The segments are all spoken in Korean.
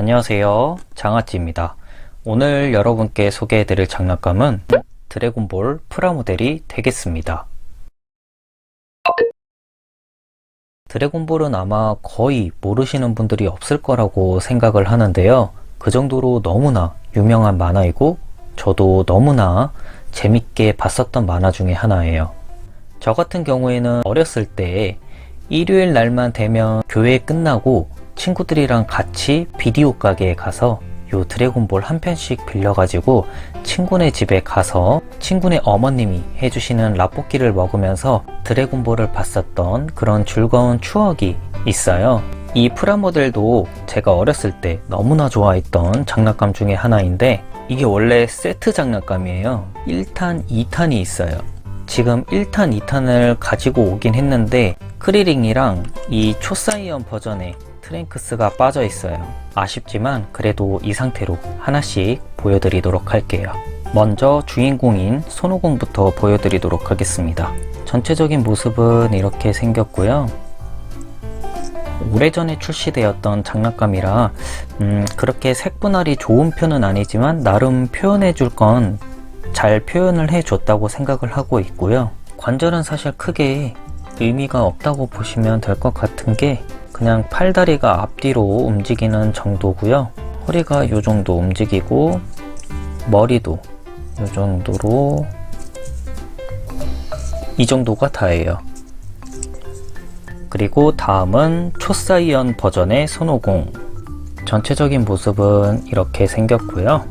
안녕하세요. 장아찌입니다. 오늘 여러분께 소개해드릴 장난감은 드래곤볼 프라모델이 되겠습니다. 드래곤볼은 아마 거의 모르시는 분들이 없을 거라고 생각을 하는데요. 그 정도로 너무나 유명한 만화이고 저도 너무나 재밌게 봤었던 만화 중에 하나예요. 저 같은 경우에는 어렸을 때 일요일 날만 되면 교회 끝나고 친구들이랑 같이 비디오 가게에 가서 요 드래곤볼 한 편씩 빌려가지고 친구네 집에 가서 친구네 어머님이 해주시는 라볶이를 먹으면서 드래곤볼을 봤었던 그런 즐거운 추억이 있어요. 이 프라모델도 제가 어렸을 때 너무나 좋아했던 장난감 중에 하나인데 이게 원래 세트 장난감이에요. 1탄, 2탄이 있어요. 지금 1탄, 2탄을 가지고 오긴 했는데 크리링이랑 이 초사이언 버전의 트랭크스가 빠져 있어요. 아쉽지만 그래도 이 상태로 하나씩 보여드리도록 할게요. 먼저 주인공인 손오공부터 보여드리도록 하겠습니다. 전체적인 모습은 이렇게 생겼고요. 오래전에 출시되었던 장난감이라 음, 그렇게 색분할이 좋은 편은 아니지만 나름 표현해 줄 건 잘 표현을 해 줬다고 생각을 하고 있고요. 관절은 사실 크게 의미가 없다고 보시면 될 것 같은 게 그냥 팔다리가 앞뒤로 움직이는 정도고요. 허리가 이 정도 움직이고 머리도 이 정도로 이 정도가 다예요. 그리고 다음은 초사이언 버전의 손오공 전체적인 모습은 이렇게 생겼고요.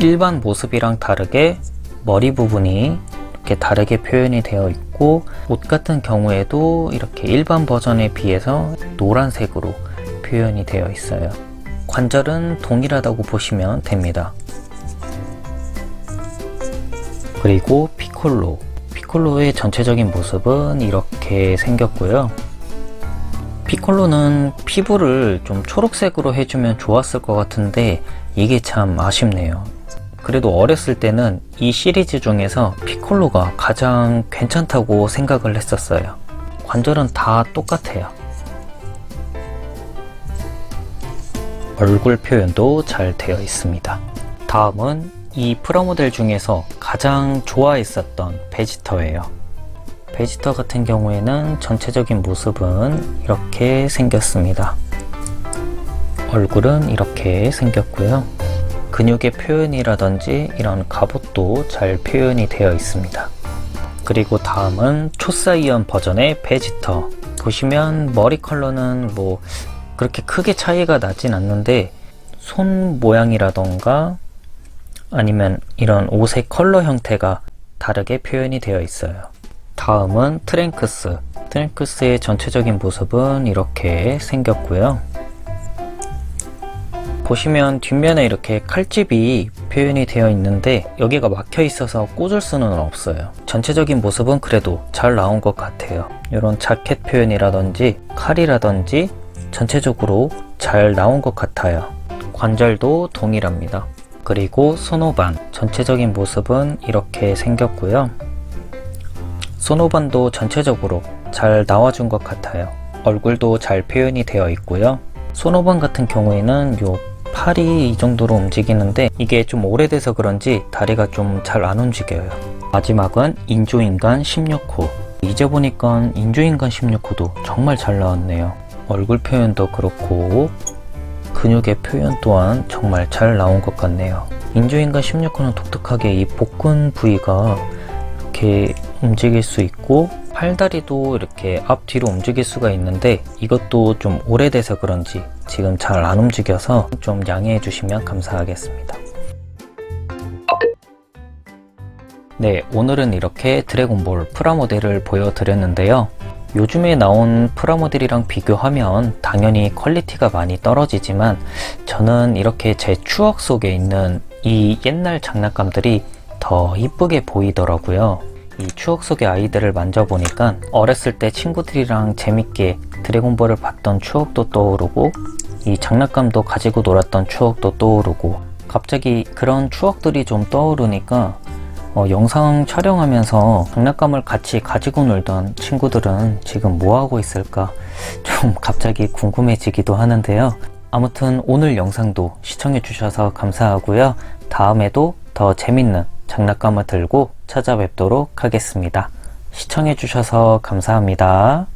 일반 모습이랑 다르게 머리 부분이 이렇게 다르게 표현이 되어 있고 옷 같은 경우에도 이렇게 일반 버전에 비해서 노란색으로 표현이 되어 있어요. 관절은 동일하다고 보시면 됩니다. 그리고 피콜로 피콜로의 전체적인 모습은 이렇게 생겼고요. 피콜로는 피부를 좀 초록색으로 해주면 좋았을 것 같은데 이게 참 아쉽네요. 그래도 어렸을 때는 이 시리즈 중에서 피콜로가 가장 괜찮다고 생각을 했었어요. 관절은 다 똑같아요. 얼굴 표현도 잘 되어 있습니다. 다음은 이 프라모델 중에서 가장 좋아했었던 베지터예요. 베지터 같은 경우에는 전체적인 모습은 이렇게 생겼습니다. 얼굴은 이렇게 생겼고요. 근육의 표현이라든지 이런 갑옷도 잘 표현이 되어 있습니다. 그리고 다음은 초사이언 버전의 베지터. 보시면 머리 컬러는 뭐 그렇게 크게 차이가 나진 않는데 손 모양이라던가 아니면 이런 옷의 컬러 형태가 다르게 표현이 되어 있어요. 다음은 트랭크스. 트랭크스의 전체적인 모습은 이렇게 생겼고요. 보시면 뒷면에 이렇게 칼집이 표현이 되어 있는데 여기가 막혀 있어서 꽂을 수는 없어요. 전체적인 모습은 그래도 잘 나온 것 같아요. 이런 자켓 표현이라든지 칼이라든지 전체적으로 잘 나온 것 같아요. 관절도 동일합니다. 그리고 손오반 전체적인 모습은 이렇게 생겼고요. 손오반도 전체적으로 잘 나와준 것 같아요. 얼굴도 잘 표현이 되어 있고요. 손오반 같은 경우에는 요 팔이 이 정도로 움직이는데 이게 좀 오래돼서 그런지 다리가 좀 잘 안 움직여요. 마지막은 인조인간 16호. 이제 보니까 인조인간 16호도 정말 잘 나왔네요. 얼굴 표현도 그렇고 근육의 표현 또한 정말 잘 나온 것 같네요. 인조인간 16호는 독특하게 이 복근 부위가 이렇게 움직일 수 있고 팔다리도 이렇게 앞뒤로 움직일 수가 있는데 이것도 좀 오래돼서 그런지 지금 잘 안 움직여서 좀 양해해 주시면 감사하겠습니다. 네, 오늘은 이렇게 드래곤볼 프라모델을 보여드렸는데요. 요즘에 나온 프라모델이랑 비교하면 당연히 퀄리티가 많이 떨어지지만 저는 이렇게 제 추억 속에 있는 이 옛날 장난감들이 더 이쁘게 보이더라고요. 이 추억 속의 아이들을 만져보니까 어렸을 때 친구들이랑 재밌게 드래곤볼을 봤던 추억도 떠오르고 이 장난감도 가지고 놀았던 추억도 떠오르고 갑자기 그런 추억들이 좀 떠오르니까 어, 영상 촬영하면서 장난감을 같이 가지고 놀던 친구들은 지금 뭐 하고 있을까 좀 갑자기 궁금해지기도 하는데요. 아무튼 오늘 영상도 시청해 주셔서 감사하고요. 다음에도 더 재밌는 장난감을 들고 찾아뵙도록 하겠습니다. 시청해주셔서 감사합니다.